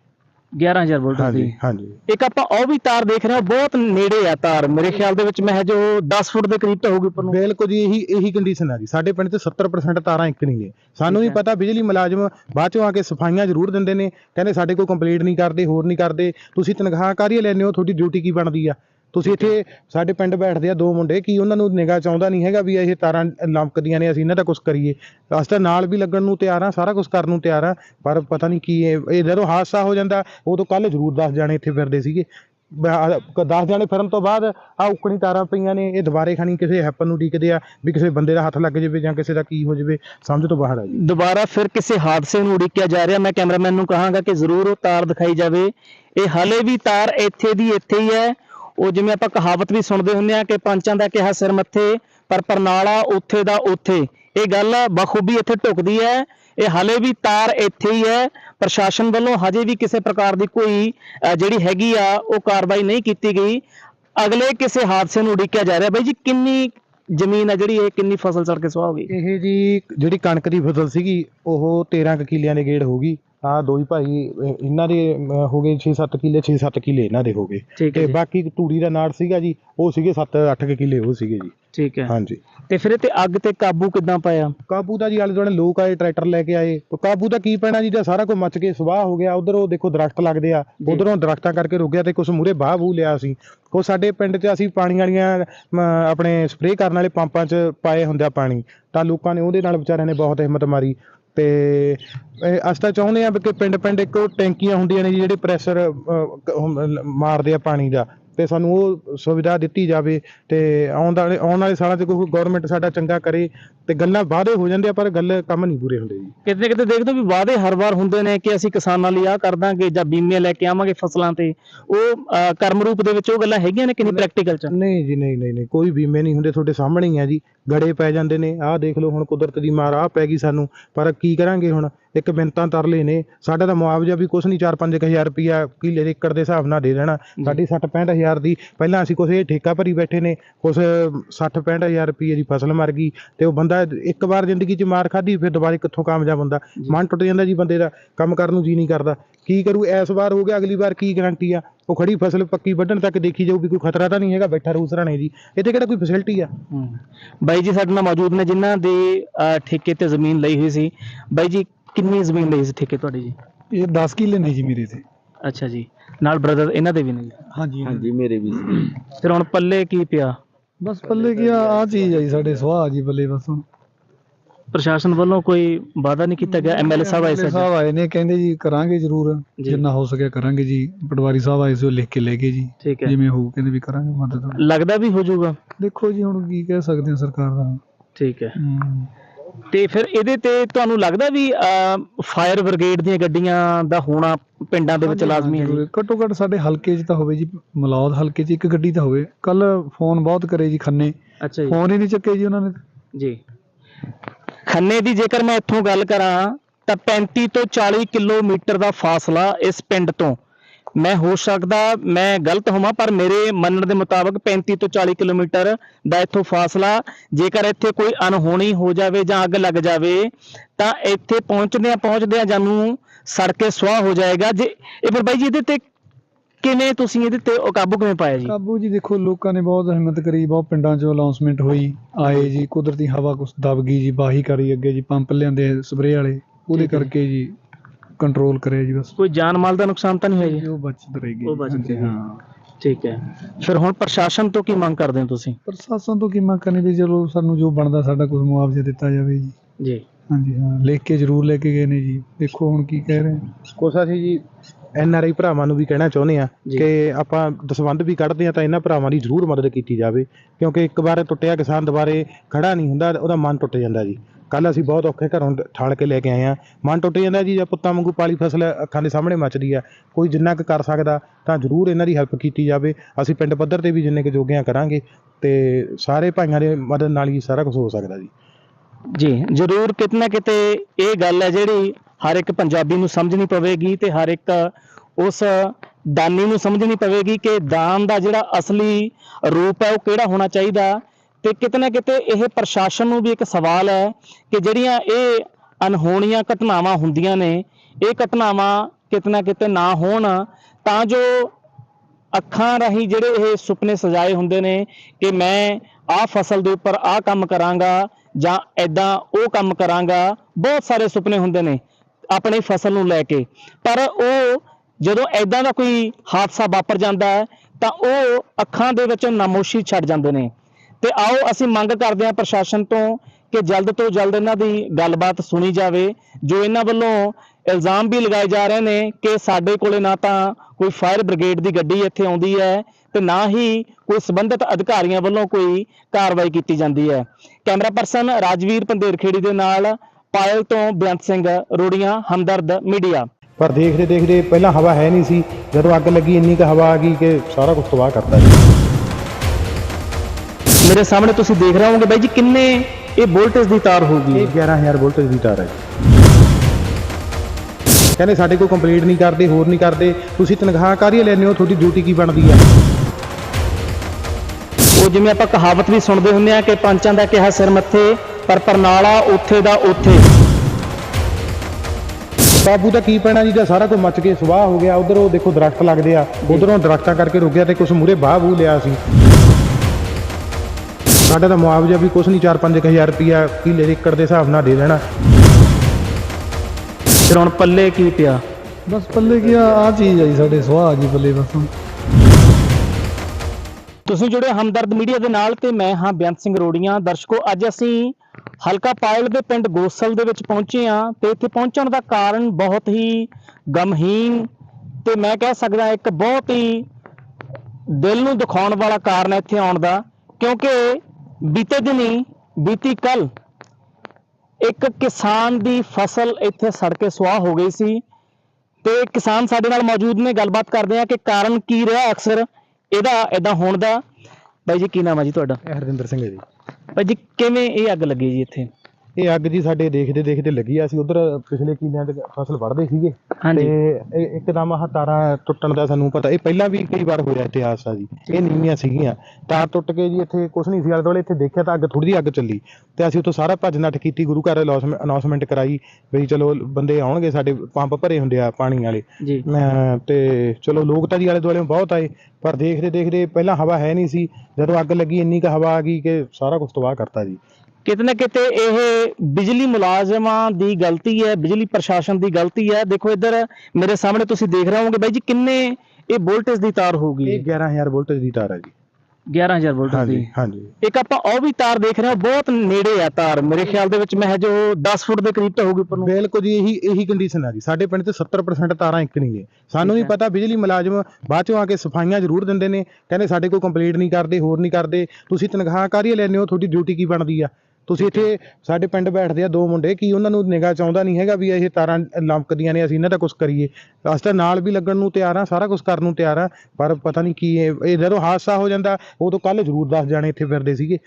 Speaker 2: 11000 ਵੋਲਟੇਜ
Speaker 1: ਹਾਂਜੀ
Speaker 2: ਦੀ।
Speaker 1: ਹਾਂਜੀ
Speaker 2: ਇੱਕ ਆਪਾਂ ਉਹ ਵੀ ਤਾਰ ਦੇਖ ਰਹੇ ਹਾਂ ਬਹੁਤ ਨੇੜੇ ਆ ਤਾਰ। ਮੇਰੇ ਖਿਆਲ ਦੇ ਵਿੱਚ ਮੈਂ ਜੋ 10 ਫੁੱਟ ਦੇ ਕਰੀਬ ਤਾਂ ਹੋਊਗੀ ਉੱਪਰ ਨੂੰ।
Speaker 1: ਬਿਲਕੁਲ ਜੀ ਇਹੀ ਇਹੀ ਕੰਡੀਸ਼ਨ ਆ ਜੀ। ਸਾਡੇ ਪਿੰਡ 'ਚ 70% ਤਾਰਾਂ ਇੱਕ ਨਹੀਂ ਨੇ ਸਾਨੂੰ
Speaker 2: ਹੈ।
Speaker 1: ਪਤਾ ਬਿਜਲੀ ਮੁਲਾਜ਼ਮ ਬਾਅਦ ਚੋਂ ਆ ਕੇ ਸਫਾਈਆਂ ਜ਼ਰੂਰ ਦਿੰਦੇ ਨੇ। ਕਹਿੰਦੇ ਸਾਡੇ ਕੋਲ ਕੰਪਲੀਟ ਨਹੀਂ ਕਰਦੇ ਹੋਰ ਨਹੀਂ ਕਰਦੇ। ਤੁਸੀਂ ਤਨਖਾਹ ਕਾਹਦੀ ਲੈਂਦੇ ਹੋ ਤੁਹਾਡੀ ਡਿਊਟੀ ਕੀ ਬਣਦੀ ਆ? ਤੁਸੀਂ ਇੱਥੇ ਸਾਡੇ ਪਿੰਡ ਬੈਠਦੇ ਆ ਦੋ ਮੁੰਡੇ ਕੀ ਉਹਨਾਂ ਨੂੰ ਨਿਗਾਹ ਚਾਹੁੰਦਾ ਨਹੀਂ ਹੈਗਾ ਵੀ ਇਹ ਤਾਰਾਂ ਲੰਮਕਦੀਆਂ ਨੇ ਅਸੀਂ ਇਹਨਾਂ ਦਾ ਕੁਝ ਕਰੀਏ? ਅਸੀਂ ਤਾਂ ਨਾਲ ਵੀ ਲੱਗਣ ਨੂੰ ਤਿਆਰ ਆ ਸਾਰਾ ਕੁਝ ਕਰਨ ਨੂੰ ਤਿਆਰ ਆ ਪਰ ਪਤਾ ਨਹੀਂ ਕੀ ਇਹ ਇਹ ਜਦੋਂ ਹਾਦਸਾ ਹੋ ਜਾਂਦਾ ਉਦੋਂ ਕੱਲ ਜ਼ਰੂਰ 10 ਜਾਣੇ ਇੱਥੇ ਫਿਰਦੇ ਸੀਗੇ। 10 ਜਾਣੇ ਫਿਰਨ ਤੋਂ ਬਾਅਦ ਆ ਉਕਣੀ ਤਾਰਾਂ ਪਈਆਂ ਨੇ ਇਹ ਦੁਬਾਰੇ ਖਾਣੀ ਕਿਸੇ ਹੈਪਨ ਨੂੰ ਡੀਕਦੇ ਆ ਵੀ ਕਿਸੇ ਬੰਦੇ ਦਾ ਹੱਥ ਲੱਗ ਜਾਵੇ ਜਾਂ ਕਿਸੇ ਦਾ ਕੀ ਹੋ ਜਾਵੇ ਸਮਝ ਤੋਂ ਬਾਹਰ ਆ ਜੀ।
Speaker 2: ਦੁਬਾਰਾ ਫਿਰ ਕਿਸੇ ਹਾਦਸੇ ਨੂੰ ਉਡੀਕਿਆ ਜਾ ਰਿਹਾ ਮੈਂ ਕੈਮਰਾਮੈਨ ਨੂੰ ਕਹਾਂਗਾ ਕਿ ਜ਼ਰੂਰ ਉਹ ਤਾਰ ਦਿਖਾਈ ਜਾਵੇ। ਇਹ ਹਾਲੇ ਵੀ ਤਾਰ ਇੱਥੇ ਦੀ ਇੱਥੇ ਹੀ ਹੈ। ਉਹ ਜਿਵੇਂ ਆਪਾਂ ਕਹਾਵਤ ਵੀ ਸੁਣਦੇ ਹੁੰਦੇ ਆ ਕਿ ਪੰਚਾਂ ਦਾ ਕਿਹਾ ਸਿਰ ਮੱਥੇ, ਪਰ ਪਰਨਾਲਾ ਉੱਥੇ ਦਾ ਉੱਥੇ। ਇਹ ਗੱਲ ਬਖੂਬੀ ਇੱਥੇ ਢੁਕਦੀ ਹੈ। ਇਹ ਹਾਲੇ ਵੀ ਤਾਰ ਇੱਥੇ ਹੀ ਹੈ। ਪ੍ਰਸ਼ਾਸਨ ਵੱਲੋਂ ਹਜੇ ਵੀ ਕਿਸੇ ਪ੍ਰਕਾਰ ਦੀ ਕੋਈ ਜਿਹੜੀ ਹੈਗੀ ਆ, ਉਹ ਕਾਰਵਾਈ ਨਹੀਂ ਕੀਤੀ ਗਈ। ਅਗਲੇ ਕਿਸੇ ਹਾਦਸੇ ਨੂੰ ਉਡੀਕਿਆ ਜਾ ਰਿਹਾ। ਬਾਈ ਜੀ, ਕਿੰਨੀ ਜ਼ਮੀਨ ਆ ਜਿਹੜੀ ਇਹ, ਕਿੰਨੀ ਫਸਲ ਸੜ ਕੇ ਸੁਆਹ ਹੋ ਗਈ?
Speaker 1: ਇਹ ਜੀ ਜਿਹੜੀ ਕਣਕ ਦੀ ਫਸਲ ਸੀਗੀ, ਉਹ 13 ਕੁ ਕਿੱਲਿਆਂ ਦੇ ਗੇੜ ਹੋ ਗਈ। ਆ ਦੋ ਹੀ ਭਾਈ ਇਹ- ਇਹਨਾਂ ਦੇ ਅਮ, ਹੋ ਗਏ 6-7 ਕਿੱਲੇ 6-7 ਕਿੱਲੇ ਇਹਨਾਂ ਦੇ ਹੋ ਗਏ।
Speaker 2: ਠੀਕ ਹੈ
Speaker 1: ਤੇ
Speaker 2: ਜੀ।
Speaker 1: ਬਾਕੀ ਤੂੜੀ ਦਾ ਨਾੜ ਸੀਗਾ ਜੀ ਉਹ ਸੀਗੇ 7-8 ਕਿੱਲੇ ਉਹ ਸੀਗੇ ਜੀ।
Speaker 2: ਠੀਕ ਹੈ।
Speaker 1: ਹਾਂਜੀ।
Speaker 2: ਤੇ ਫਿਰ ਇਹ ਤੇ ਅੱਗ ਤੇ ਕਾਬੂ ਕਿੱਦਾਂ ਪਾਇਆ?
Speaker 1: ਕਾਬੂ ਦਾ ਜੀ ਆਲੇ ਦੁਆਲੇ ਲੋਕ ਆਏ ਟਰੈਕਟਰ ਲੈ ਕੇ ਆਏ। ਉਹ ਕਾਬੂ ਦਾ ਕੀ ਪੈਣਾ ਜੀ ਦਾ ਸਾਰਾ ਕੁਝ ਮੱਚ ਕੇ ਸਵਾਹ ਹੋ ਗਿਆ ਉਧਰ ਉਹ ਦੇਖੋ ਦਰਖਤ ਲੱਗਦੇ ਆ
Speaker 2: ਜੀ।
Speaker 1: ਉਧਰੋਂ ਦਰਖਤਾਂ ਕਰਕੇ ਰੁਕ ਗਿਆ ਤੇ ਕੁਝ ਮੂਰੇ ਬਾਹ ਬੂ ਲਿਆ ਸੀ। ਉਹ ਸਾਡੇ ਪਿੰਡ 'ਚ ਅਸੀਂ ਪਾਣੀ ਵਾਲੀਆਂ ਅਮ, ਆਪਣੇ ਸਪਰੇਅ ਕਰਨ ਵਾਲੇ ਪੰਪਾਂ 'ਚ ਪਾਏ ਹੁੰਦੇ ਆ ਪਾਣੀ। ਤਾਂ ਲੋਕਾਂ ਨੇ ਉਹਦੇ ਨਾਲ ਵਿਚਾਰਿਆਂ ਨੇ ਬਹੁਤ ਹਿੰਮਤ ਮਾਰੀ। ਤੇ ਅਸੀਂ ਤਾਂ ਚਾਹੁੰਦੇ ਆ ਵੀ ਕਿ ਪਿੰਡ ਪਿੰਡ ਇੱਕ ਉਹ ਟੈਂਕੀਆਂ ਹੁੰਦੀਆਂ ਨੇ ਜੀ, ਜਿਹੜੇ ਪ੍ਰੈਸ਼ਰ ਮਾਰਦੇ ਆ ਪਾਣੀ ਦਾ। ਤੇ ਸਾਨੂੰ ਉਹ ਸੁਵਿਧਾ ਦਿੱਤੀ ਜਾਵੇ ਤੇ ਆਉਣ ਵਾਲੇ ਆਉਣ ਵਾਲੇ ਸਾਲਾਂ 'ਚ ਕੋਈ ਗਵਰਨਮੈਂਟ ਸਾਡਾ ਚੰਗਾ ਕਰੇ ਤੇ ਗੱਲਾਂ ਵਾਅਦੇ ਹੋ ਜਾਂਦੇ ਆ ਪਰ ਗੱਲ ਕੰਮ ਨਹੀਂ ਪੂਰੇ ਹੁੰਦੇ ਜੀ।
Speaker 2: ਕਿਤੇ ਕਿਤੇ ਦੇਖਦੇ ਹੋ ਵੀ ਵਾਅਦੇ ਹਰ ਵਾਰ ਹੁੰਦੇ ਨੇ ਕਿ ਅਸੀਂ ਕਿਸਾਨਾਂ ਲਈ ਆਹ ਕਰ ਦਾਂਗੇ ਜਾਂ ਬੀਮੇ ਲੈ ਕੇ ਆਵਾਂਗੇ ਫਸਲਾਂ ਤੇ। ਉਹ ਕਰਮ ਰੂਪ ਦੇ ਵਿੱਚ ਉਹ ਗੱਲਾਂ ਹੈਗੀਆਂ ਨੇ ਕਿ ਨਹੀਂ ਪ੍ਰੈਕਟੀਕਲ ਚ?
Speaker 1: ਨਹੀਂ ਜੀ ਨਹੀਂ ਨਹੀਂ ਨਹੀਂ ਕੋਈ ਬੀਮੇ ਨਹੀਂ ਹੁੰਦੇ ਤੁਹਾਡੇ ਸਾਹਮਣੇ ਹੀ ਆ ਜੀ। ਗੜੇ ਪੈ ਜਾਂਦੇ ਨੇ। ਆਹ ਦੇਖ ਲਓ ਹੁਣ ਕੁਦਰਤ ਦੀ ਮਾਰ ਆਹ ਪੈ ਗਈ ਸਾਨੂੰ ਪਰ ਕੀ ਕਰਾਂਗੇ ਹੁਣ? ਇੱਕ ਮਿੰਤਾਂ ਤਰਲੇ ਨੇ। ਸਾਡਾ ਤਾਂ ਮੁਆਵਜ਼ਾ ਵੀ ਕੁਛ ਨਹੀਂ 4-5000 ਰੁਪਿਆ ਕਿੱਲੇ ਦੇ ਏਕੜ ਦੇ ਹਿਸਾਬ ਨਾਲ ਦੇ ਦੇਣਾ। ਸਾਡੀ 60-65000 ਦੀ ਪਹਿਲਾਂ ਅਸੀਂ ਕੁਛ ਇਹ ਠੇਕਾ ਭਰੀ ਬੈਠੇ ਨੇ ਕੁਛ 60-65000 ਰੁਪਏ ਦੀ ਫਸਲ ਮਰ ਗਈ ਤੇ ਉਹ ਬੰਦਾ ਇੱਕ ਵਾਰ ਜ਼ਿੰਦਗੀ 'ਚ ਮਾਰ ਖਾਧੀ ਫਿਰ ਦੁਬਾਰੇ ਕਿੱਥੋਂ ਕਾਮਯਾਬ ਹੁੰਦਾ? ਮਨ ਟੁੱਟ ਜਾਂਦਾ ਜੀ ਬੰਦੇ ਦਾ ਕੰਮ ਕਰਨ ਨੂੰ ਜੀ ਨਹੀਂ ਕਰਦਾ। ਕੀ ਕਰੂ ਇਸ ਵਾਰ ਹੋ ਗਿਆ ਅਗਲੀ ਵਾਰ ਕੀ ਗਾਰੰਟੀ ਆ? ਉਹ ਖੜੀ ਫਸਲ ਪੱਕੀ ਵੱਢਣ ਤੱਕ ਦੇਖੀ ਜਾਊ ਵੀ ਕੋਈ ਖਤਰਾ ਤਾਂ ਨਹੀਂ ਹੈਗਾ ਬੈਠਾ ਰਹੂ ਸਰਾਣੇ ਜੀ। ਇੱਥੇ ਕਿਹੜਾ ਕੋਈ ਫੈਸਿਲਿਟੀ ਆ?
Speaker 2: ਬਾਈ ਜੀ ਸਾਡੇ ਨਾਲ ਮੌਜੂਦ ਨੇ ਜਿਨ੍ਹਾਂ ਦੇ ਠੇਕੇ ਤੇ ਜ਼ਮੀਨ ਲਈ ਹੋਈ ਸੀ। ਬਾਈ ਜੀ ਕਿੰਨੀ ਜ਼ਮੀਨ ਲਈ ਸੀ ਠੇਕੇ ਤੁਹਾਡੀ ਜੀ?
Speaker 3: ਇਹ 10 ਕਿੱਲੇ ਨੇ ਜੀ ਮੇਰੇ ਤੇ।
Speaker 2: ਅੱਛਾ ਜੀ। ਨਾਲ ਬ੍ਰਦਰ ਇਹਨਾਂ ਦੇ ਵੀ ਨੇ ਜੀ।
Speaker 3: ਹਾਂਜੀ ਹਾਂਜੀ
Speaker 2: ਫਿਰ ਹੁਣ ਪੱਲੇ ਕੀ ਪਿਆ?
Speaker 3: ਬਸ ਪੱਲੇ ਕੀ ਆ ਆਹ ਚੀਜ਼ ਆਈ ਸਾਡੇ ਸੁਆਹ ਜੀ ਪੱਲੇ ਬਸ ਹੁਣ।
Speaker 2: ਪ੍ਰਸ਼ਾਸਨ ਵੱਲੋਂ ਕੋਈ ਵਾਅਦਾ ਨਹੀਂ ਕੀਤਾ ਗਿਆ? ਐਮਐਲਏ ਸਾਹਿਬ ਆਏ ਸੀ
Speaker 3: MLA। ਸਾਹਿਬ ਆਏ ਨੇ ਕਹਿੰਦੇ ਜੀ ਕਰਾਂਗੇ ਜ਼ਰੂਰ।
Speaker 2: ਜੀ।
Speaker 3: ਜਿੰਨਾ ਹੋ ਸਕਿਆ ਕਰਾਂਗੇ ਜੀ। ਪਟਵਾਰੀ ਸਾਹਿਬ ਆਏ ਸੀ ਉਹ ਲਿਖ ਕੇ ਲੈ ਗਏ ਜੀ।
Speaker 2: ਠੀਕ ਹੈ।
Speaker 3: ਜਿਵੇਂ ਹੋਊ ਕਹਿੰਦੇ ਵੀ ਕਰਾਂਗੇ ਮਦਦ।
Speaker 2: ਲੱਗਦਾ ਵੀ ਹੋ ਜਾਊਗਾ?
Speaker 3: ਦੇਖੋ ਜੀ ਹੁਣ ਕੀ ਕਹਿ ਸਕਦੇ ਹਾਂ ਸਰਕਾਰ ਦਾ।
Speaker 2: ਠੀਕ ਹੈ।
Speaker 3: ਹਮ,
Speaker 2: ਤੇ ਫਿਰ ਇਹਦੇ ਤੇ ਤੁਹਾਨੂੰ ਲੱਗਦਾ ਵੀ ਫਾਇਰ ਬ੍ਰਿਗੇਡ ਦੀਆਂ ਗੱਡੀਆਂ ਦਾ ਹੋਣਾ ਪਿੰਡਾਂ ਦੇ ਵਿੱਚ ਲਾਜ਼ਮੀ ਹੈ ਜੀ।
Speaker 3: ਘੱਟੋ ਘੱਟ ਸਾਡੇ ਹਲਕੇ 'ਚ ਤਾਂ ਹੋਵੇ ਜੀ ਮਲੌਦ ਹਲਕੇ 'ਚ ਇੱਕ ਗੱਡੀ ਤਾਂ ਹੋਵੇ। ਕੱਲ ਫੋਨ ਬਹੁਤ ਕਰੇ ਜੀ ਖੰਨੇ।
Speaker 2: ਅੱਛਾ ਜੀ।
Speaker 3: ਫੋਨ ਹੀ ਨਹੀਂ ਚੱਕੇ ਜੀ ਉਹਨਾਂ ਨੇ।
Speaker 2: ਜੀ। ਖੰਨੇ ਦੀ ਜੇਕਰ ਮੈਂ ਇੱਥੋਂ ਗੱਲ ਕਰਾਂ ਤਾਂ 35 ਤੋਂ 40 ਕਿਲੋਮੀਟਰ ਦਾ ਫਾਸਲਾ ਇਸ ਪਿੰਡ ਤੋਂ ਮੈਂ ਹੋ ਸਕਦਾ ਮੈਂ ਗਲਤ ਹੋਵਾਂ ਪਰ ਮੇਰੇ ਮੰਨਣ ਦੇ ਮੁਤਾਬਕ 35 ਤੋਂ 40 ਕਿਲੋਮੀਟਰ ਦਾ ਇੱਥੋਂ ਫਾਸਲਾ ਜੇਕਰ ਇੱਥੇ ਕੋਈ ਅਨਹੋਣੀ ਹੋ ਜਾਵੇ ਜਾਂ ਅੱਗ ਲੱਗ ਜਾਵੇ ਤਾਂ ਇੱਥੇ ਪਹੁੰਚਦਿਆਂ ਪਹੁੰਚਦਿਆਂ ਜਾਨੂੰ ਸੜ ਕੇ ਸੁਆਹ ਹੋ ਜਾਏਗਾ ਜੇ ਇਹ ਫਿਰ ਬਾਈ ਜੀ ਇਹਦੇ ਤੇ ਕਿਵੇਂ ਤੁਸੀਂ ਇਹਦੇ ਤੇ ਕਾਬੂ ਕਿਵੇਂ ਪਾਇਆ ਜੀ
Speaker 3: ਕਾਬੂ ਜੀ ਦੇਖੋ ਲੋਕਾਂ ਨੇ ਬਹੁਤ ਹਿੰਮਤ ਕਰੀ ਬਹੁਤ ਪਿੰਡਾਂ 'ਚੋਂ ਅਨਾਉਂਸਮੈਂਟ ਹੋਈ ਆਏ ਜੀ ਕੁਦਰਤੀ ਹਵਾ ਕੁਛ ਦਬ ਗਈ ਜੀ ਬਾਹੀ ਕਰੀ ਅੱਗੇ ਜੀ ਪੰਪ ਲਿਆਂਦੇ ਸਪਰੇਅ ਵਾਲੇ ਉਹਦੇ। ਕਰਕੇ ਜੀ ਕੰਟਰੋਲ ਕਰਿਆ ਜੀ ਬਸ।
Speaker 2: ਕੋਈ ਜਾਨ ਮਾਲ ਦਾ ਨੁਕਸਾਨ ਤਾਂ ਨਹੀਂ ਹੋਇਆ ਜੀ?
Speaker 3: ਉਹ ਬਚਤ ਰਹੇਗੀ
Speaker 2: ਉਹ ਬਚਤ
Speaker 3: ਹਾਂਜੀ,
Speaker 2: ਰਹੇਗੀ।
Speaker 3: ਹਾਂ।
Speaker 2: ਠੀਕ ਹੈ। ਫਿਰ ਹੁਣ ਪ੍ਰਸ਼ਾਸਨ ਤੋਂ ਕੀ ਮੰਗ ਕਰਦੇ ਹੋ ਤੁਸੀਂ?
Speaker 3: ਪ੍ਰਸ਼ਾਸਨ ਤੋਂ ਕੀ ਮੰਗ ਕਰਨੀ ਵੀ ਚਲੋ ਸਾਨੂੰ ਜੋ ਬਣਦਾ ਸਾਡਾ ਕੁਝ ਮੁਆਵਜ਼ਾ ਦਿੱਤਾ ਜਾਵੇ ਜੀ।
Speaker 2: ਜੀ।
Speaker 3: ਹਾਂਜੀ ਹਾਂ। ਲਿਖ ਕੇ ਜ਼ਰੂਰ ਲੈ ਕੇ ਗਏ ਨੇ ਜੀ। ਦੇਖੋ ਹੁਣ ਕੀ ਕਹਿ ਰਹੇ
Speaker 1: ਕੁਛ ਅਸੀਂ ਜੀ ਐਨ ਆਰ ਆਈ ਭਰਾਵਾਂ ਨੂੰ ਵੀ ਕਹਿਣਾ ਚਾਹੁੰਦੇ ਆ
Speaker 2: ਜੀ।
Speaker 1: ਕਿ ਆਪਾਂ ਦਸਵੰਧ ਵੀ ਕੱਢਦੇ ਆ ਤਾਂ ਇਹਨਾਂ ਭਰਾਵਾਂ ਦੀ ਜ਼ਰੂਰ ਮਦਦ ਕੀਤੀ ਜਾਵੇ ਕਿਉਂਕਿ ਇੱਕ ਵਾਰ ਟੁੱਟਿਆ ਕਿਸਾਨ ਦੁਬਾਰੇ ਖੜਾ ਨਹੀਂ ਹੁੰਦਾ ਉਹਦਾ ਮਨ ਟੁੱਟ ਜਾਂਦਾ ਜੀ। ਕੱਲ ਅਸੀਂ ਬਹੁਤ ਔਖੇ ਘਰੋਂ ਠਾਲ ਕੇ ਲੈ ਕੇ ਆਏ ਆ ਮਨ ਟੁੱਟ ਜਾਂਦਾ ਜੀ, ਜਾਂ ਪੁੱਤਾਂ ਵਾਂਗੂ ਪਾਲੀ ਫਸਲ ਅੱਖਾਂ ਦੇ ਸਾਹਮਣੇ ਮੱਚਦੀ ਆ, ਕੋਈ ਜਿੰਨਾ ਕੁ ਕਰ ਸਕਦਾ, ਤਾਂ ਜ਼ਰੂਰ ਇਹਨਾਂ ਦੀ ਹੈਲਪ ਕੀਤੀ ਜਾਵੇ। ਅਸੀਂ ਪਿੰਡ ਪੱਧਰ ਤੇ ਵੀ ਜਿੰਨੇ ਕੁ ਜੋਗਿਆਂ ਕਰਾਂਗੇ, ਤੇ ਸਾਰੇ ਭਾਈਆਂ ਦੇ ਮਦਦ ਨਾਲ ਹੀ ਸਾਰਾ ਕੁਝ ਹੋ ਸਕਦਾ ਜੀ।
Speaker 2: ਜੀ, ਜ਼ਰੂਰ ਕਿਤੇ ਨਾ ਕਿਤੇ ਇਹ ਗੱਲ ਹੈ ਜਿਹੜੀ ਹਰ ਇੱਕ ਪੰਜਾਬੀ ਨੂੰ ਸਮਝਣੀ ਪਵੇਗੀ ਤੇ ਹਰ ਇੱਕ ਉਸ ਦਾਨੀ ਨੂੰ ਸਮਝਣੀ ਪਵੇਗੀ ਕਿ ਦਾਨ ਦਾ ਜਿਹੜਾ ਅਸਲੀ ਰੂਪ ਹੈ ਉਹ ਕਿਹੜਾ ਹੋਣਾ ਚਾਹੀਦਾ। ਤੇ ਕਿਤੇ ਨਾ ਕਿਤੇ ਇਹ ਪ੍ਰਸ਼ਾਸਨ ਨੂੰ ਵੀ ਇੱਕ ਸਵਾਲ ਹੈ ਕਿ ਜਿਹੜੀਆਂ ਇਹ ਅਨਹੋਣੀਆਂ ਘਟਨਾਵਾਂ ਹੁੰਦੀਆਂ ਨੇ, ਇਹ ਘਟਨਾਵਾਂ ਕਿਤੇ ਨਾ ਕਿਤੇ ਨਾ ਹੋਣ, ਤਾਂ ਜੋ ਅੱਖਾਂ ਰਾਹੀਂ ਜਿਹੜੇ ਇਹ ਸੁਪਨੇ ਸਜਾਏ ਹੁੰਦੇ ਨੇ ਕਿ ਮੈਂ ਆਹ ਫਸਲ ਦੇ ਉੱਪਰ ਆਹ ਕੰਮ ਕਰਾਂਗਾ ਜਾਂ ਐਦਾਂ ਉਹ ਕੰਮ ਕਰਾਂਗਾ, ਬਹੁਤ ਸਾਰੇ ਸੁਪਨੇ ਹੁੰਦੇ ਨੇ ਆਪਣੀ ਫਸਲ ਨੂੰ ਲੈ ਕੇ। ਪਰ ਉਹ ਜਦੋਂ ਐਦਾਂ ਦਾ ਕੋਈ ਹਾਦਸਾ ਵਾਪਰ ਜਾਂਦਾ ਹੈ, ਤਾਂ ਉਹ ਅੱਖਾਂ ਦੇ ਵਿੱਚ ਨਾਮੋਸ਼ੀ ਛੱਡ ਜਾਂਦੇ ਨੇ। ਤੇ ਆਓ ਅਸੀਂ ਮੰਗ ਕਰਦੇ ਹਾਂ ਪ੍ਰਸ਼ਾਸਨ ਤੋਂ ਕਿ ਜਲਦ ਤੋਂ ਜਲਦ ਇਹਨਾਂ ਦੀ ਗੱਲਬਾਤ ਸੁਣੀ ਜਾਵੇ, ਜੋ ਇਹਨਾਂ ਵੱਲੋਂ ਇਲਜ਼ਾਮ ਵੀ ਲਗਾਏ ਜਾ ਰਹੇ ਨੇ ਕਿ ਸਾਡੇ ਕੋਲੇ ਨਾ ਤਾਂ ਕੋਈ ਫਾਇਰ ਬ੍ਰਿਗੇਡ ਦੀ ਗੱਡੀ ਇੱਥੇ ਆਉਂਦੀ ਹੈ ਤੇ ਨਾ ਹੀ ਕੋਈ ਸੰਬੰਧਿਤ ਅਧਿਕਾਰੀਆਂ ਵੱਲੋਂ ਕੋਈ ਕਾਰਵਾਈ ਕੀਤੀ ਜਾਂਦੀ ਹੈ। ਕੈਮਰਾ ਪਰਸਨ ਰਾਜਵੀਰ ਪੰਦੇਰਖੇੜੀ ਦੇ ਨਾਲ ਪਾਇਲ ਤੋਂ ਬੇਅੰਤ ਸਿੰਘ ਰੋੜੀਆਂ, ਹਮਦਰਦ ਮੀਡੀਆ।
Speaker 1: ਪਰ ਦੇਖਦੇ ਦੇਖਦੇ ਪਹਿਲਾਂ ਹਵਾ ਹੈ ਨਹੀਂ ਸੀ, ਜਦੋਂ ਅੱਗ ਲੱਗੀ ਇੰਨੀ ਕੁ ਹਵਾ ਆ ਗਈ ਕਿ ਸਾਰਾ ਕੁਝ ਤਬਾਹ ਕਰਤਾ ਜੀ।
Speaker 2: ਮੇਰੇ ਸਾਹਮਣੇ ਤੁਸੀਂ ਦੇਖ ਰਹੇ ਹੋਵੋਗੇ ਬਾਈ ਜੀ ਕਿੰਨੇ ਇਹ ਵੋਲਟੇਜ ਦੀ ਤਾਰ ਹੋਊਗੀ।
Speaker 1: ਇਹ 11000 ਵੋਲਟੇਜ ਦੀ ਤਾਰ ਹੈ ਕਹਿੰਦੇ ਸਾਡੇ ਕੋਲ ਕੰਪਲੀਟ ਨਹੀਂ ਕਰਦੇ ਹੋਰ ਨਹੀਂ ਕਰਦੇ। ਤੁਸੀਂ ਤਨਖਾਹ ਕਾਹਦੀ ਲੈਂਦੇ ਹੋ? ਤੁਹਾਡੀ ਡਿਊਟੀ ਕੀ ਬਣਦੀ ਆ
Speaker 2: ਉਹ ਜਿਵੇਂ ਆਪਾਂ ਕਹਾਵਤ ਵੀ ਸੁਣਦੇ ਹੁੰਦੇ ਆ ਕਿ ਪੰਚਾਂ ਦਾ ਕਿਹਾ ਸਿਰ ਮੱਥੇ ਪਰ ਪਰਨਾਲਾ ਉੱਥੇ ਦਾ ਉੱਥੇ।
Speaker 1: ਬਾਬੂ ਦਾ ਕੀ ਪੈਣਾ ਜੀ? ਦਾ ਸਾਰਾ ਕੁਝ ਮੱਚ ਕੇ ਸਵਾਹ ਹੋ ਗਿਆ। ਉਧਰ ਉਹ ਦੇਖੋ ਦਰਖਤ ਲੱਗਦੇ ਆ। ਉਧਰੋਂ ਦਰਖਤਾਂ ਕਰਕੇ ਰੁਕ ਗਿਆ ਤੇ ਕੁਝ ਮੂਰੇ ਬਾਹ ਬੂ ਲਿਆ ਸੀ। ਸਾਡਾ ਤਾਂ ਮੁਆਵਜ਼ਾ ਵੀ ਕੁਝ ਨਹੀਂ 4-5 ਹਜ਼ਾਰ ਰੁਪਿਆ ਕਿੱਲੇ ਏਕੜ ਦੇ ਹਿਸਾਬ ਨਾਲ ਦੇ ਦੇਣਾ।
Speaker 2: ਫਿਰ ਹੁਣ ਪੱਲੇ ਕੀ ਪਿਆ?
Speaker 3: ਬਸ ਪੱਲੇ ਕੀ ਆ ਚੀਜ਼ ਆ ਜੀ ਸਾਡੇ ਸੁਆਹ ਜੀ ਪੱਲੇ ਬਸ
Speaker 2: ਤੁਸੀਂ ਜੁੜੇ ਹਮਦਰਦ ਮੀਡੀਆ ਦੇ ਨਾਲ ਤੇ ਮੈਂ ਹਾਂ ਬੇਅੰਤ ਸਿੰਘ ਰੋੜੀਆਂ। ਦਰਸ਼ਕੋ ਅੱਜ ਅਸੀਂ ਹਲਕਾ ਪਾਇਲ ਦੇ ਪਿੰਡ ਗੋਸਲ ਦੇ ਵਿੱਚ ਪਹੁੰਚੇ ਹਾਂ ਤੇ ਇੱਥੇ ਪਹੁੰਚਣ ਦਾ ਕਾਰਨ ਬਹੁਤ ਹੀ ਗਮਹੀਨ ਤੇ ਮੈਂ ਕਹਿ ਸਕਦਾ ਇੱਕ ਬਹੁਤ ਹੀ ਦਿਲ ਨੂੰ ਦਿਖਾਉਣ ਵਾਲਾ ਕਾਰਨ ਹੈ ਇੱਥੇ ਆਉਣ ਦਾ ਕਿਉਂਕਿ ਬੀਤੇ ਦਿਨੀ ਬੀਤੀ ਕੱਲ ਇੱਕ ਕਿਸਾਨ ਦੀ ਫਸਲ ਇੱਥੇ ਸੜ ਕੇ ਸੁਆਹ ਹੋ ਗਈ ਸੀ ਤੇ ਕਿਸਾਨ ਸਾਡੇ ਨਾਲ ਮੌਜੂਦ ਨੇ ਗੱਲਬਾਤ ਕਰਦੇ ਆ ਕਿ ਕਾਰਨ ਕੀ ਰਿਹਾ ਅਕਸਰ ਇਹਦਾ ਇਦਾਂ ਹੋਣ ਦਾ। ਬਾਈ ਜੀ ਕੀ ਨਾਮ ਹੈ ਜੀ ਤੁਹਾਡਾ?
Speaker 1: ਇਹ ਹਰਜਿੰਦਰ ਸਿੰਘ ਜੀ।
Speaker 2: ਬਾਈ ਜੀ ਕਿਵੇਂ ਇਹ ਅੱਗ ਲੱਗੀ ਜੀ ਇੱਥੇ?
Speaker 1: ਇਹ ਅੱਗ ਜੀ ਸਾਡੇ ਦੇਖਦੇ ਦੇਖਦੇ ਲੱਗੀ ਆ ਅਸੀਂ ਉਧਰ ਪਿਛਲੇ ਕਿਲਿਆਂ ਤੇ ਫਸਲ ਵੜਦੇ ਸੀਗੇ। ਤੇ
Speaker 2: ਹਾਂਜੀ
Speaker 1: ਇਹ ਇੱਕਦਮ ਆਹ ਤਾਰਾਂ ਟੁੱਟਣ ਦਾ ਸਾਨੂੰ ਪਤਾ ਇਹ ਪਹਿਲਾਂ ਵੀ ਕਈ ਵਾਰ ਹੋਇਆ ਇਤਿਹਾਸ ਆ ਜੀ ਇਹ ਨੀਵੀਆਂ ਸੀਗੀਆਂ। ਤਾਰ ਟੁੱਟ ਕੇ ਜੀ ਇੱਥੇ ਕੁਝ ਨਹੀਂ ਸੀ ਆਲੇ ਦੁਆਲੇ ਇੱਥੇ ਦੇਖਿਆ ਤਾਂ ਅੱਗ ਥੋੜੀ ਜਿਹੀ ਅੱਗ ਚੱਲੀ। ਤੇ ਅਸੀਂ ਉੱਥੋਂ ਸਾਰਾ ਭੱਜ ਨੱਠ ਕੀਤੀ ਗੁਰੂ ਘਰ ਅਨਾਉਂਸਮੈਂਟ ਕਰਾਈ ਵੀ ਚਲੋ ਬੰਦੇ ਆਉਣਗੇ ਸਾਡੇ ਪੰਪ ਭਰੇ ਹੁੰਦੇ ਆ ਪਾਣੀ ਵਾਲੇ।
Speaker 2: ਜੀ।
Speaker 1: ਤੇ ਚਲੋ ਲੋਕ ਤਾਂ ਜੀ ਆਲੇ ਦੁਆਲੇ ਬਹੁਤ ਆਏ ਪਰ ਦੇਖਦੇ ਦੇਖਦੇ ਪਹਿਲਾਂ ਹਵਾ ਹੈ ਨਹੀਂ ਸੀ ਜਦੋਂ ਅੱਗ ਲੱਗੀ ਇੰਨੀ ਕੁ ਹਵਾ ਆ ਗਈ ਕਿ ਸਾਰਾ ਕੁਝ ਤਬਾਹ ਕਰਤਾ ਜੀ।
Speaker 2: ਕਿਤੇ ਨਾ ਕਿਤੇ ਇਹ ਬਿਜਲੀ ਮੁਲਾਜ਼ਮਾਂ ਦੀ ਗਲਤੀ ਹੈ ਬਿਜਲੀ ਪ੍ਰਸ਼ਾਸਨ ਦੀ ਗਲਤੀ ਹੈ। ਦੇਖੋ ਇੱਧਰ ਮੇਰੇ ਸਾਹਮਣੇ ਤੁਸੀਂ ਦੇਖ ਰਹੇ ਹੋਵੋਗੇ ਬਾਈ ਜੀ ਕਿੰਨੇ ਇਹ ਵੋਲਟੇਜ ਦੀ ਤਾਰ ਹੋਊਗੀ।
Speaker 1: ਇਹ 11000 ਵੋਲਟੇਜ ਦੀ ਤਾਰ ਹੈ ਜੀ।
Speaker 2: 11000 ਵੋਲਟ ਦੀ।
Speaker 1: ਹਾਂਜੀ।
Speaker 2: ਇੱਕ ਆਪਾਂ ਉਹ ਵੀ ਤਾਰ ਦੇਖ ਰਹੇ ਹਾਂ ਬਹੁਤ ਨੇੜੇ ਆ ਤਾਰ। ਮੇਰੇ ਖਿਆਲ ਦੇ ਵਿੱਚ ਮੈਂ ਜੋ 10 ਫੁੱਟ ਦੇ ਕਰੀਬ ਤਾਂ ਹੋਊਗੀ ਉੱਪਰ ਨੂੰ।
Speaker 1: ਬਿਲਕੁਲ ਜੀ ਇਹੀ ਇਹੀ ਕੰਡੀਸ਼ਨ ਆ ਜੀ। ਸਾਡੇ ਪਿੰਡ ਤੇ 70% ਤਾਰਾਂ ਇੱਕ ਨਹੀਂ ਨੇ। ਸਾਨੂੰ
Speaker 2: ਹੈ।
Speaker 1: ਪਤਾ ਬਿਜਲੀ ਮੁਲਾਜ਼ਮ ਬਾਅਦ ਚੋਂ ਆ ਕੇ ਸਫਾਈਆਂ ਜ਼ਰੂਰ ਦਿੰਦੇ ਨੇ। ਕਹਿੰਦੇ ਸਾਡੇ ਕੋਲ ਕੰਪਲੀਟ ਨਹੀਂ ਕਰਦੇ ਹੋਰ ਨਹੀਂ ਕਰਦੇ। ਤੁਸੀਂ ਤਨਖਾਹ ਕਾਹਦੀ ਲੈਂਦੇ ਹੋ ਤੁਹਾਡੀ ਡਿਊਟੀ ਕੀ ਬਣਦੀ ਆ? ਤੁਸੀਂ ਇੱਥੇ ਸਾਡੇ ਪਿੰਡ ਬੈਠਦੇ ਆ ਦੋ ਮੁੰਡੇ ਕੀ ਉਹਨਾਂ ਨੂੰ ਨਿਗਾਹ ਚਾਹੁੰਦਾ ਨਹੀਂ ਹੈਗਾ ਵੀ ਇਹ ਤਾਰਾਂ ਲੰਮਕਦੀਆਂ ਨੇ ਅਸੀਂ ਇਹਨਾਂ ਦਾ ਕੁਝ ਕਰੀਏ। ਅਸੀਂ ਤਾਂ ਨਾਲ ਵੀ ਲੱਗਣ ਨੂੰ ਤਿਆਰ ਆ ਸਾਰਾ ਕੁਝ ਕਰਨ ਨੂੰ ਤਿਆਰ ਆ ਪਰ ਪਤਾ ਨਹੀਂ ਕੀ ਇਹ ਇਹ ਜਦੋਂ ਹਾਦਸਾ ਹੋ ਜਾਂਦਾ ਉਦੋਂ ਕੱਲ ਜ਼ਰੂਰ 10 ਜਾਣੇ ਇੱਥੇ ਫਿਰਦੇ ਸੀਗੇ।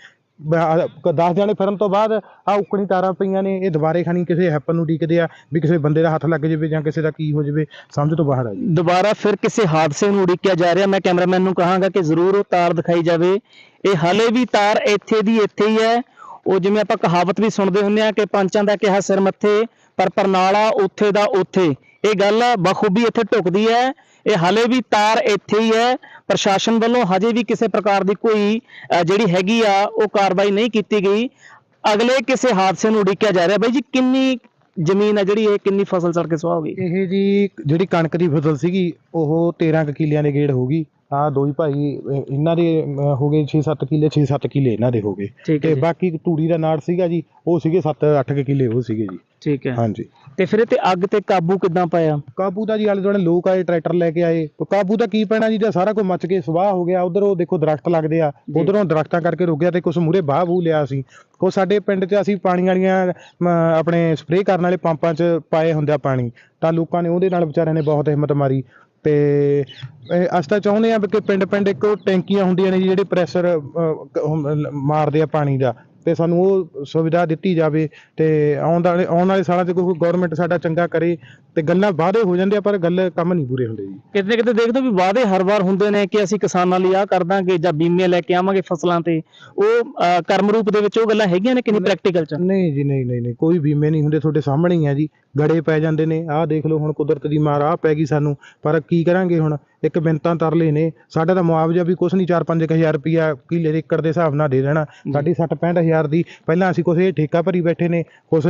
Speaker 1: 10 ਜਾਣੇ ਫਿਰਨ ਤੋਂ ਬਾਅਦ ਆ ਉਕਣੀ ਤਾਰਾਂ ਪਈਆਂ ਨੇ ਇਹ ਦੁਬਾਰੇ ਖਾਣੀ ਕਿਸੇ ਹੈਪਨ ਨੂੰ ਡੀਕਦੇ ਆ ਵੀ ਕਿਸੇ ਬੰਦੇ ਦਾ ਹੱਥ ਲੱਗ ਜਾਵੇ ਜਾਂ ਕਿਸੇ ਦਾ ਕੀ ਹੋ ਜਾਵੇ ਸਮਝ ਤੋਂ ਬਾਹਰ ਆ ਜੀ।
Speaker 2: ਦੁਬਾਰਾ ਫਿਰ ਕਿਸੇ ਹਾਦਸੇ ਨੂੰ ਉਡੀਕਿਆ ਜਾ ਰਿਹਾ ਮੈਂ ਕੈਮਰਾਮੈਨ ਨੂੰ ਕਹਾਂਗਾ ਕਿ ਜ਼ਰੂਰ ਉਹ ਤਾਰ ਦਿਖਾਈ ਜਾਵੇ। ਇਹ ਹਾਲੇ ਵੀ ਤਾਰ ਇੱਥੇ ਦੀ ਇੱਥੇ ਹੀ ਹੈ। ਉਹ ਜਿਵੇਂ ਆਪਾਂ ਕਹਾਵਤ ਵੀ ਸੁਣਦੇ ਹੁੰਦੇ ਆ ਕਿ ਪੰਚਾਂ ਦਾ ਕਿਹਾ ਸਿਰ ਮੱਥੇ, ਪਰ ਪਰਨਾਲਾ ਉੱਥੇ ਦਾ ਉੱਥੇ। ਇਹ ਗੱਲ ਬਖੂਬੀ ਇੱਥੇ ਢੁਕਦੀ ਹੈ। ਇਹ ਹਾਲੇ ਵੀ ਤਾਰ ਇੱਥੇ ਹੀ ਹੈ। ਪ੍ਰਸ਼ਾਸਨ ਵੱਲੋਂ ਹਜੇ ਵੀ ਕਿਸੇ ਪ੍ਰਕਾਰ ਦੀ ਕੋਈ ਜਿਹੜੀ ਹੈਗੀ ਆ, ਉਹ ਕਾਰਵਾਈ ਨਹੀਂ ਕੀਤੀ ਗਈ। ਅਗਲੇ ਕਿਸੇ ਹਾਦਸੇ ਨੂੰ ਉਡੀਕਿਆ ਜਾ ਰਿਹਾ। ਬਾਈ ਜੀ, ਕਿੰਨੀ ਜ਼ਮੀਨ ਹੈ ਜਿਹੜੀ ਇਹ, ਕਿੰਨੀ ਫਸਲ ਸੜ ਕੇ ਸੁਆਹ ਹੋ ਗਈ?
Speaker 1: ਇਹ ਜੀ ਜਿਹੜੀ ਕਣਕ ਦੀ ਫਸਲ ਸੀਗੀ, ਉਹ 13 ਕੁ ਕਿੱਲਿਆਂ ਦੇ ਗੇੜ ਹੋ ਗਈ। ਆ ਦੋ ਹੀ ਭਾਈ ਇਹ- ਇਹਨਾਂ ਦੇ ਅਮ, ਹੋ ਗਏ 6-7 ਕਿੱਲੇ 6-7 ਕਿੱਲੇ ਇਹਨਾਂ ਦੇ ਹੋ ਗਏ।
Speaker 2: ਠੀਕ
Speaker 1: ਤੇ ਬਾਕੀ ਤੂੜੀ ਦਾ ਨਾੜ ਸੀਗਾ ਜੀ ਉਹ ਸੀਗੇ 7-8 ਕਿੱਲੇ ਉਹ ਸੀਗੇ ਜੀ।
Speaker 2: ਠੀਕ ਹੈ।
Speaker 1: ਹਾਂਜੀ।
Speaker 2: ਤੇ ਫਿਰ ਇਹ ਤੇ ਅੱਗ ਤੇ ਕਾਬੂ ਕਿੱਦਾਂ ਪਾਇਆ?
Speaker 1: ਕਾਬੂ ਦਾ ਜੀ ਆਲੇ ਦੁਆਲੇ ਲੋਕ ਆਏ ਟਰੈਕਟਰ ਲੈ ਕੇ ਆਏ। ਉਹ ਕਾਬੂ ਦਾ ਕੀ ਪੈਣਾ ਜੀ ਦਾ ਸਾਰਾ ਕੁਝ ਮੱਚ ਕੇ ਸਵਾਹ ਹੋ ਗਿਆ ਉਧਰ ਉਹ ਦੇਖੋ ਦਰਖਤ ਲੱਗਦੇ ਆ।
Speaker 2: ਜੀ।
Speaker 1: ਉਧਰੋਂ ਦਰਖਤਾਂ ਕਰਕੇ ਰੁਕ ਗਿਆ ਤੇ ਕੁਝ ਮੂਰੇ ਬਾਹ ਬੂ ਲਿਆ ਸੀ। ਉਹ ਸਾਡੇ ਪਿੰਡ 'ਚ ਅਸੀਂ ਪਾਣੀ ਵਾਲੀਆਂ ਮ, ਆਪਣੇ ਸਪਰੇਅ ਕਰਨ ਵਾਲੇ ਪੰਪਾਂ 'ਚ ਪਾਏ ਹੁੰਦੇ ਆ ਪਾਣੀ। ਤਾਂ ਲੋਕਾਂ ਨੇ ਉਹਦੇ ਨਾਲ ਵਿਚਾਰਿਆਂ ਨੇ ਬਹੁਤ ਹਿੰਮਤ ਮਾਰੀ। ਤੇ ਅਸੀਂ ਤਾਂ ਚਾਹੁੰਦੇ ਆ ਕਿ ਪਿੰਡ ਪਿੰਡ ਇੱਕ ਉਹ ਟੈਂਕੀਆਂ ਹੁੰਦੀਆਂ ਨੇ ਜੀ ਜਿਹੜੇ ਪ੍ਰੈਸ਼ਰ ਮਾਰਦੇ ਆ ਪਾਣੀ ਦਾ ਤੇ ਸਾਨੂੰ ਉਹ ਸੁਵਿਧਾ ਦਿੱਤੀ ਜਾਵੇ ਤੇ ਆਉਣ ਵਾਲੇ ਆਉਣ ਵਾਲੇ ਸਾਲਾਂ 'ਚ ਕੋਈ ਗਵਰਨਮੈਂਟ ਸਾਡਾ ਚੰਗਾ ਕਰੇ ਤੇ ਗੱਲਾਂ ਵਾਅਦੇ ਹੋ ਜਾਂਦੇ ਆ ਪਰ ਗੱਲ ਕੰਮ ਨਹੀਂ ਪੂਰੇ ਹੁੰਦੇ ਜੀ।
Speaker 2: ਕਿਤੇ ਕਿਤੇ ਦੇਖਦੇ ਹੋ ਵੀ ਵਾਅਦੇ ਹਰ ਵਾਰ ਹੁੰਦੇ ਨੇ ਕਿ ਅਸੀਂ ਕਿਸਾਨਾਂ ਲਈ ਆਹ ਕਰ ਦਾਂਗੇ ਜਾਂ ਬੀਮੇ ਲੈ ਕੇ ਆਵਾਂਗੇ ਫਸਲਾਂ ਤੇ ਉਹ ਕਰਮ ਰੂਪ ਦੇ ਵਿੱਚ ਉਹ ਗੱਲਾਂ ਹੈਗੀਆਂ ਨੇ ਕਿ ਨਹੀਂ ਪ੍ਰੈਕਟੀਕਲ ਚ?
Speaker 1: ਨਹੀਂ ਜੀ ਨਹੀਂ ਨਹੀਂ ਨਹੀਂ ਕੋਈ ਬੀਮੇ ਨਹੀਂ ਹੁੰਦੇ ਤੁਹਾਡੇ ਸਾਹਮਣੇ ਹੀ ਆ ਜੀ। ਗੜੇ ਪੈ ਜਾਂਦੇ ਨੇ ਆਹ ਦੇਖ ਲਓ ਹੁਣ ਕੁਦਰਤ ਦੀ ਮਾਰ ਆਹ ਪੈ ਗਈ ਸਾਨੂੰ ਪਰ ਕੀ ਕਰਾਂਗੇ ਹੁਣ? ਇੱਕ ਮਿੰਤਾਂ ਤਰਲੇ ਨੇ ਸਾਡਾ ਤਾਂ ਮੁਆਵਜ਼ਾ ਵੀ ਕੁਛ ਨਹੀਂ 4-5 ਹਜ਼ਾਰ ਰੁਪਿਆ ਕਿੱਲੇ ਦੇ ਏਕੜ ਦੇ ਹਿਸਾਬ ਨਾਲ ਦੇ ਦੇਣਾ ਸਾਡੀ 60 ਹਜ਼ਾਰ ਦੀ ਪਹਿਲਾਂ ਅਸੀਂ ਕੁਛ ਇਹ ਠੇਕਾ ਭਰੀ ਬੈਠੇ ਨੇ ਕੁਛ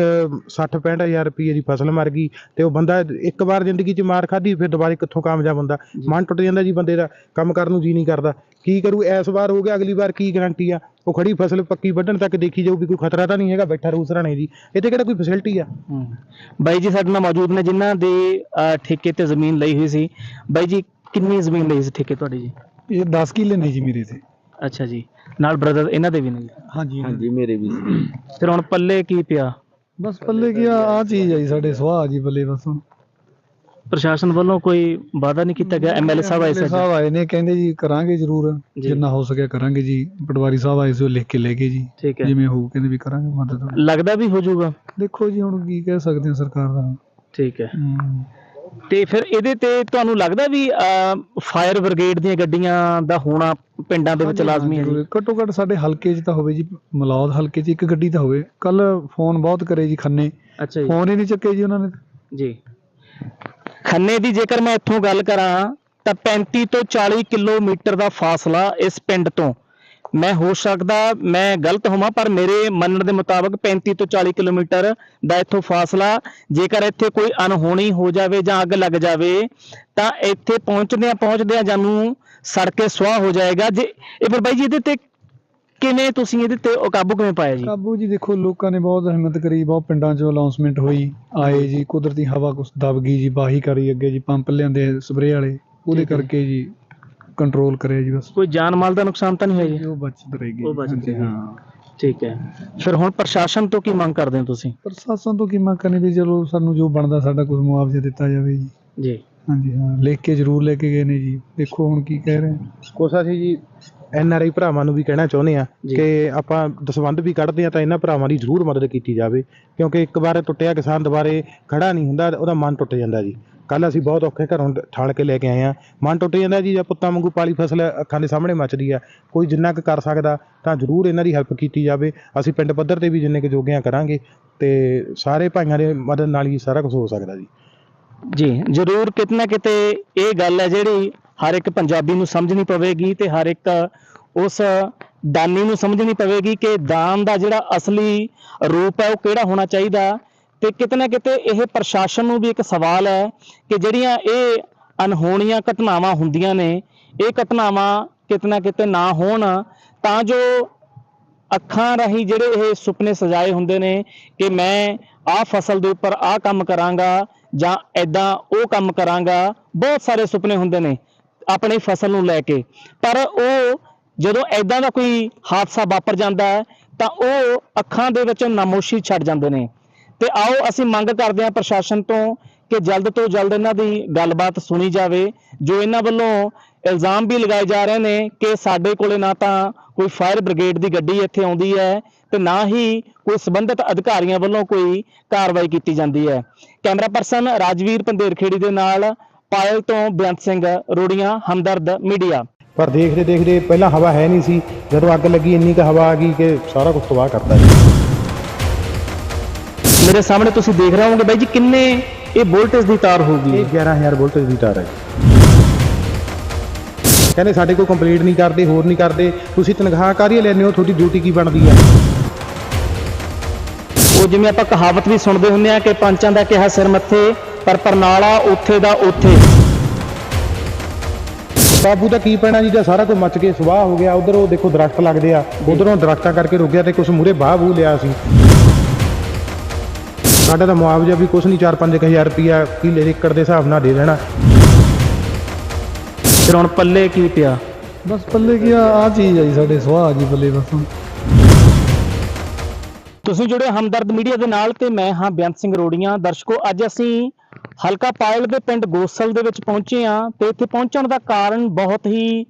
Speaker 1: 60 ਹਜ਼ਾਰ ਰੁਪਏ ਦੀ ਫਸਲ ਮਰ ਗਈ ਤੇ ਉਹ ਬੰਦਾ ਇੱਕ ਵਾਰ ਜ਼ਿੰਦਗੀ 'ਚ ਮਾਰ ਖਾਧੀ ਫਿਰ ਦੁਬਾਰੇ ਕਿੱਥੋਂ ਕਾਮਯਾਬ ਹੁੰਦਾ? ਮਨ ਟੁੱਟ ਜਾਂਦਾ ਜੀ ਬੰਦੇ ਦਾ ਕੰਮ ਕਰਨ ਨੂੰ ਜੀ ਨਹੀਂ ਕਰਦਾ। ਕੀ ਕਰੂ ਇਸ ਵਾਰ ਹੋ ਗਿਆ ਅਗਲੀ ਵਾਰ ਕੀ ਗਾਰੰਟੀ ਆ? ਉਹ ਖੜੀ ਫਸਲ ਪੱਕੀ ਵੱਢਣ ਤੱਕ ਦੇਖੀ ਜਾਊ ਵੀ ਕੋਈ ਖਤਰਾ ਤਾਂ ਨਹੀਂ ਹੈਗਾ ਬੈਠਾ ਰਹੂ ਸਰਾਣੇ ਜੀ ਇੱਥੇ ਕਿਹੜਾ ਕੋਈ ਫੈਸਿਲਿਟੀ ਆ?
Speaker 2: ਬਾਈ ਜੀ ਸਾਡੇ ਨਾਲ ਮੌਜੂਦ ਨੇ ਜਿਨ੍ਹਾਂ ਦੇ ਠੇਕੇ ਤੇ ਜ਼ਮੀਨ ਲਈ ਹੋਈ ਸੀ। ਬਾਈ ਜੀ ਕਿੰਨੀ ਜ਼ਮੀਨ ਲਈ ਸੀ ਠੇਕੇ ਤੁਹਾਡੀ ਜੀ?
Speaker 3: ਇਹ 10 ਕਿੱਲੇ ਨੇ ਜੀ ਮੇਰੇ ਤੇ।
Speaker 2: ਅੱਛਾ ਜੀ। ਨਾਲ ਬ੍ਰਦਰ ਇਹਨਾਂ ਦੇ ਵੀ ਨੇ।
Speaker 3: ਹਾਂਜੀ
Speaker 4: ਹਾਂਜੀ। ਮੇਰੇ ਵੀ
Speaker 2: ਫਿਰ ਹੁਣ ਪੱਲੇ ਕੀ ਪਿਆ?
Speaker 3: ਬਸ ਪੱਲੇ ਕੀ ਆ ਆਹ ਚੀਜ਼ ਆ ਜੀ ਸਾਡੇ ਸੁਆਹ ਜੀ ਬੱਲੇ ਬਸ ਹੁਣ।
Speaker 2: ਪ੍ਰਸ਼ਾਸਨ ਵੱਲੋਂ ਕੋਈ ਵਾਅਦਾ ਨਹੀਂ ਕੀਤਾ ਗਿਆ? ਐਮਐਲਏ ਸਾਹਿਬ ਆਏ ਸੀ
Speaker 3: ਸਾਹਿਬ ਆਏ ਨੇ ਕਹਿੰਦੇ ਜੀ ਕਰਾਂਗੇ ਜ਼ਰੂਰ।
Speaker 2: ਜੀ।
Speaker 3: ਜਿੰਨਾ ਹੋ ਸਕਿਆ ਕਰਾਂਗੇ ਜੀ। ਪਟਵਾਰੀ ਸਾਹਿਬ ਆਏ ਸੀ ਉਹ ਲਿਖ ਕੇ ਲੈ ਗਏ ਜੀ।
Speaker 2: ਠੀਕ ਹੈ।
Speaker 3: ਜਿਵੇਂ ਹੋਊ ਕਹਿੰਦੇ ਵੀ ਕਰਾਂਗੇ ਮਦਦ।
Speaker 2: ਲੱਗਦਾ ਵੀ ਹੋ ਜਾਊਗਾ?
Speaker 3: ਦੇਖੋ ਜੀ ਹੁਣ ਕੀ ਕਹਿ ਸਕਦੇ ਹਾਂ ਸਰਕਾਰ ਦਾ।
Speaker 2: ਠੀਕ ਹੈ।
Speaker 3: ਹਮ।
Speaker 2: ਤੇ ਫਿਰ ਇਹਦੇ ਤੇ ਤੁਹਾਨੂੰ ਲੱਗਦਾ ਵੀ ਫਾਇਰ ਬ੍ਰਿਗੇਡ ਦੀਆਂ ਗੱਡੀਆਂ ਦਾ ਹੋਣਾ ਪਿੰਡਾਂ ਦੇ ਵਿੱਚ
Speaker 3: ਹਾਂਜੀ,
Speaker 2: ਲਾਜ਼ਮੀ ਹੈ ਜੀ?
Speaker 3: ਜ਼ਰੂਰ। ਘੱਟੋ ਘੱਟ ਸਾਡੇ ਹਲਕੇ 'ਚ ਤਾਂ ਹੋਵੇ ਜੀ ਮਲੌਦ ਹਲਕੇ 'ਚ ਇੱਕ ਗੱਡੀ ਤਾਂ ਹੋਵੇ। ਕੱਲ ਫੋਨ ਬਹੁਤ ਕਰੇ ਜੀ ਖੰਨੇ।
Speaker 2: ਅੱਛਾ ਜੀ।
Speaker 3: ਫੋਨ ਹੀ ਨਹੀਂ ਚੱਕੇ ਜੀ ਉਹਨਾਂ ਨੇ।
Speaker 2: ਜੀ। ਖੰਨੇ ਦੀ ਜੇਕਰ ਮੈਂ ਇੱਥੋਂ ਗੱਲ ਕਰਾਂ ਤਾਂ 35 ਤੋਂ 40 ਕਿਲੋਮੀਟਰ ਦਾ ਫਾਸਲਾ ਇਸ ਪਿੰਡ ਤੋਂ। ਮੈਂ ਹੋ ਸਕਦਾ ਮੈਂ ਗਲਤ ਹੋਵਾਂ, ਪਰ ਮੇਰੇ ਮੰਨਣ ਦੇ ਮੁਤਾਬਕ 35 ਤੋਂ 40 ਕਿਲੋਮੀਟਰ ਦਾ ਇੱਥੋਂ ਫਾਸਲਾ, ਜੇਕਰ ਇੱਥੇ ਕੋਈ ਅਨਹੋਣੀ ਹੋ ਜਾਵੇ ਜਾਂ ਅੱਗ ਲੱਗ ਜਾਵੇ, ਤਾਂ ਇੱਥੇ ਪਹੁੰਚਦਿਆਂ ਪਹੁੰਚਦਿਆਂ ਜਾਨੂੰ ਸੜ ਕੇ ਸੁਆਹ ਹੋ ਜਾਏਗਾ। ਜੇ ਇਹ ਫਿਰ ਬਾਈ ਜੀ, ਇਹਦੇ ਤੇ ਕਿਵੇਂ ਤੁਸੀਂ ਇਹਦੇ ਤੇ ਉਹ ਕਾਬੂ ਕਿਵੇਂ ਪਾਇਆ ਜੀ?
Speaker 3: ਕਾਬੂ ਜੀ ਦੇਖੋ ਲੋਕਾਂ ਨੇ ਬਹੁਤ ਹਿੰਮਤ ਕਰੀ ਬਹੁਤ ਪਿੰਡਾਂ 'ਚੋਂ ਅਨਾਉਂਸਮੈਂਟ ਹੋਈ ਆਏ ਜੀ ਕੁਦਰਤੀ ਹਵਾ ਕੁਛ ਦਬ ਗਈ ਜੀ ਬਾਹੀ ਕਰੀ ਅੱਗੇ ਜੀ ਪੰਪ ਲਿਆਂਦੇ ਸਪਰੇਅ ਵਾਲੇ ਉਹਦੇ
Speaker 2: ਠੀਕ ਹੈ।
Speaker 3: ਕਰਕੇ ਜੀ ਕੰਟਰੋਲ ਕਰਿਆ ਜੀ ਬਸ।
Speaker 2: ਕੋਈ ਜਾਨ ਮਾਲ ਦਾ ਨੁਕਸਾਨ ਤਾਂ ਨਹੀਂ ਹੋਇਆ ਜੀ?
Speaker 3: ਉਹ ਬਚਤ ਰਹੇਗੀ
Speaker 2: ਉਹ ਬਚਤ
Speaker 3: ਹਾਂਜੀ,
Speaker 2: ਰਹੇਗੀ।
Speaker 3: ਹਾਂ।
Speaker 2: ਠੀਕ ਹੈ। ਫਿਰ ਹੁਣ ਪ੍ਰਸ਼ਾਸਨ ਤੋਂ ਕੀ ਮੰਗ ਕਰਦੇ ਹੋ ਤੁਸੀਂ?
Speaker 3: ਪ੍ਰਸ਼ਾਸਨ ਤੋਂ ਕੀ ਮੰਗ ਕਰਨੀ ਵੀ ਚਲੋ ਸਾਨੂੰ ਜੋ ਬਣਦਾ ਸਾਡਾ ਕੁਝ ਮੁਆਵਜ਼ਾ ਦਿੱਤਾ ਜਾਵੇ ਜੀ।
Speaker 2: ਜੀ।
Speaker 3: ਹਾਂਜੀ ਹਾਂ। ਲਿਖ ਕੇ ਜ਼ਰੂਰ ਲੈ ਕੇ ਗਏ ਨੇ ਜੀ। ਦੇਖੋ ਹੁਣ ਕੀ ਕਹਿ ਰਹੇ। ਆ।
Speaker 1: ਕੁਛ ਅਸੀਂ ਜੀ ਐਨ ਆਰ ਆਈ ਭਰਾਵਾਂ ਨੂੰ ਵੀ ਕਹਿਣਾ ਚਾਹੁੰਦੇ ਆ। ਕਿ ਆਪਾਂ ਦਸਵੰਧ ਵੀ ਕੱਢਦੇ ਆ ਤਾਂ ਇਹਨਾਂ ਭਰਾਵਾਂ ਦੀ ਜ਼ਰੂਰ ਮਦਦ ਕੀਤੀ ਜਾਵੇ ਕਿਉਂਕਿ ਇੱਕ ਵਾਰ ਟੁੱਟਿਆ ਕਿਸਾਨ ਦੁਬਾਰੇ ਖੜਾ ਨਹੀਂ ਹੁੰਦਾ ਉਹਦਾ ਮਨ ਟੁੱਟ ਜਾਂਦਾ ਜੀ। ਕੱਲ ਅਸੀਂ ਬਹੁਤ ਔਖੇ ਘਰੋਂ ਠਾਲ ਕੇ ਲੈ ਕੇ ਆਏ ਆ ਮਨ ਟੁੱਟ ਜਾਂਦਾ ਜੀ ਜਾਂ ਪੁੱਤਾਂ ਵਾਂਗੂ ਪਾਲੀ ਫਸਲ ਅੱਖਾਂ ਦੇ ਸਾਹਮਣੇ ਮੱਚਦੀ ਆ। ਕੋਈ ਜਿੰਨਾ ਕੁ ਕਰ ਸਕਦਾ ਤਾਂ ਜ਼ਰੂਰ ਇਹਨਾਂ ਦੀ ਹੈਲਪ ਕੀਤੀ ਜਾਵੇ। ਅਸੀਂ ਪਿੰਡ ਪੱਧਰ ਤੇ ਵੀ ਜਿੰਨੇ ਕੁ ਜੋਗਿਆਂ ਕਰਾਂਗੇ ਤੇ ਸਾਰੇ ਭਾਈਆਂ ਦੇ ਮਦਦ ਨਾਲ ਹੀ ਸਾਰਾ ਕੁਝ ਹੋ ਸਕਦਾ ਜੀ।
Speaker 2: ਜੀ ਜ਼ਰੂਰ ਕਿਤੇ ਨਾ ਕਿਤੇ ਇਹ ਗੱਲ ਹੈ ਜਿਹੜੀ ਹਰ ਇੱਕ ਪੰਜਾਬੀ ਨੂੰ ਸਮਝਣੀ ਪਵੇਗੀ ਤੇ ਹਰ ਇੱਕ ਉਸ ਦਾਨੀ ਨੂੰ ਸਮਝਣੀ ਪਵੇਗੀ ਕਿ ਦਾਨ ਦਾ ਜਿਹੜਾ ਅਸਲੀ ਰੂਪ ਹੈ ਉਹ ਕਿਹੜਾ ਹੋਣਾ ਚਾਹੀਦਾ ਤੇ ਕਿਤੇ ਨਾ ਕਿਤੇ ਇਹ ਪ੍ਰਸ਼ਾਸਨ ਨੂੰ ਵੀ ਇੱਕ ਸਵਾਲ ਹੈ ਕਿ ਜਿਹੜੀਆਂ ਇਹ ਅਨਹੋਣੀਆਂ ਘਟਨਾਵਾਂ ਹੁੰਦੀਆਂ ਨੇ, ਇਹ ਘਟਨਾਵਾਂ ਕਿਤੇ ਨਾ ਕਿਤੇ ਨਾ ਹੋਣ, ਤਾਂ ਜੋ ਅੱਖਾਂ ਰਾਹੀਂ ਜਿਹੜੇ ਇਹ ਸੁਪਨੇ ਸਜਾਏ ਹੁੰਦੇ ਨੇ ਕਿ ਮੈਂ ਆਹ ਫਸਲ ਦੇ ਉੱਪਰ ਆਹ ਕੰਮ ਕਰਾਂਗਾ ਜਾਂ ਐਦਾਂ ਉਹ ਕੰਮ ਕਰਾਂਗਾ, ਬਹੁਤ ਸਾਰੇ ਸੁਪਨੇ ਹੁੰਦੇ ਨੇ। ਆਪਣੀ ਫਸਲ ਨੂੰ ਲੈ ਕੇ। ਪਰ ਉਹ ਜਦੋਂ ਐਦਾਂ ਦਾ ਕੋਈ ਹਾਦਸਾ ਵਾਪਰ ਜਾਂਦਾ ਹੈ, ਤਾਂ ਉਹ ਅੱਖਾਂ ਦੇ ਵਿੱਚ ਨਾਮੋਸ਼ੀ ਛੱਡ ਜਾਂਦੇ ਨੇ। ਤੇ ਆਓ ਅਸੀਂ ਮੰਗ ਕਰਦੇ ਹਾਂ ਪ੍ਰਸ਼ਾਸਨ ਤੋਂ ਕਿ ਜਲਦ ਤੋਂ ਜਲਦ ਇਹਨਾਂ ਦੀ ਗੱਲਬਾਤ ਸੁਣੀ ਜਾਵੇ, ਜੋ ਇਹਨਾਂ ਵੱਲੋਂ ਇਲਜ਼ਾਮ ਵੀ ਲਗਾਏ ਜਾ ਰਹੇ ਨੇ ਕਿ ਸਾਡੇ ਕੋਲੇ ਨਾ ਤਾਂ ਕੋਈ ਫਾਇਰ ਬ੍ਰਿਗੇਡ ਦੀ ਗੱਡੀ ਇੱਥੇ ਆਉਂਦੀ ਹੈ ਤੇ ਨਾ ਹੀ ਕੋਈ ਸੰਬੰਧਿਤ ਅਧਿਕਾਰੀਆਂ ਵੱਲੋਂ ਕੋਈ ਕਾਰਵਾਈ ਕੀਤੀ ਜਾਂਦੀ ਹੈ। ਕੈਮਰਾ ਪਰਸਨ ਰਾਜਵੀਰ ਪੰਦੇਰਖੇੜੀ ਦੇ ਨਾਲ ਪਾਇਲ ਤੋਂ ਬੇਅੰਤ ਸਿੰਘ ਰੋੜੀਆਂ ਹਮਦਰਦ ਮੀਡੀਆ।
Speaker 1: ਪਰ ਦੇਖਦੇ ਦੇਖਦੇ ਪਹਿਲਾਂ ਹਵਾ ਹੈ ਨਹੀਂ ਸੀ ਜਦੋਂ ਅੱਗ ਲੱਗੀ ਇੰਨੀ ਕੁ ਹਵਾ ਆ ਗਈ ਕਿ ਸਾਰਾ ਕੁਝ ਤਬਾਹ ਕਰਤਾ ਜੀ।
Speaker 2: ਮੇਰੇ ਸਾਹਮਣੇ ਤੁਸੀਂ ਦੇਖ ਰਹੇ ਹੋਵੋਗੇ ਬਾਈ ਜੀ ਕਿੰਨੇ ਇਹ ਵੋਲਟੇਜ ਦੀ ਤਾਰ ਹੋਊਗੀ।
Speaker 1: ਇਹ 11000 ਵੋਲਟੇਜ ਦੀ ਤਾਰ ਹੈ ਕਹਿੰਦੇ ਸਾਡੇ ਕੋਲ ਕੰਪਲੀਟ ਨਹੀਂ ਕਰਦੇ ਹੋਰ ਨਹੀਂ ਕਰਦੇ। ਤੁਸੀਂ ਤਨਖਾਹ ਕਾਹਦੀ ਲੈਂਦੇ ਹੋ ਤੁਹਾਡੀ ਡਿਊਟੀ ਕੀ ਬਣਦੀ ਹੈ?
Speaker 2: ਉਹ ਜਿਵੇਂ ਆਪਾਂ ਕਹਾਵਤ ਵੀ ਸੁਣਦੇ ਹੁੰਦੇ ਆ ਕਿ ਪੰਚਾਂ ਦਾ ਕਿਹਾ ਸਿਰ ਮੱਥੇ ਪਰ ਪਰਨਾਲਾ ਉੱਥੇ ਦਾ ਉੱਥੇ।
Speaker 1: ਬਾਬੂ ਦਾ ਕੀ ਪੈਣਾ ਜੀ ਜਾਂ ਸਾਰਾ ਕੁਝ ਮੱਚ ਕੇ ਸਵਾਹ ਹੋ ਗਿਆ। ਉਧਰ ਉਹ ਦੇਖੋ ਦਰਖਤ ਲੱਗਦੇ ਆ। ਉਧਰੋਂ ਦਰਖਤਾਂ ਕਰਕੇ ਰੁਕ ਗਿਆ ਤੇ ਕੁਝ ਮੂਰੇ ਬਾਹ ਬੂ ਲਿਆ ਸੀ। ਸਾਡਾ ਤਾਂ ਮੁਆਵਜ਼ਾ ਵੀ ਕੁਝ ਨਹੀਂ 4-5000 ਰੁਪਿਆ ਕਿੱਲੇ ਏਕੜ ਦੇ ਹਿਸਾਬ ਨਾਲ ਦੇ ਦੇਣਾ।
Speaker 2: ਫਿਰ ਹੁਣ ਪੱਲੇ ਕੀ ਪਿਆ?
Speaker 3: ਬਸ ਪੱਲੇ ਕੀ ਆ ਆਹ ਚੀਜ਼ ਆ ਜੀ ਸਾਡੇ ਸੁਆਹ ਜੀ ਪੱਲੇ ਬਸ।
Speaker 2: ਤੁਸੀਂ ਜੁੜੇ ਹਮਦਰਦ ਮੀਡੀਆ ਦੇ ਨਾਲ ਤੇ ਮੈਂ ਹਾਂ ਬੇਅੰਤ ਸਿੰਘ ਰੋੜੀਆਂ। ਦਰਸ਼ਕੋ ਅੱਜ ਅਸੀਂ ਹਲਕਾ ਪਾਇਲ ਦੇ ਪਿੰਡ ਗੋਸਲ ਦੇ ਵਿੱਚ ਪਹੁੰਚੇ ਹਾਂ ਤੇ ਇੱਥੇ ਪਹੁੰਚਣ ਦਾ ਕਾਰਨ ਬਹੁਤ ਹੀ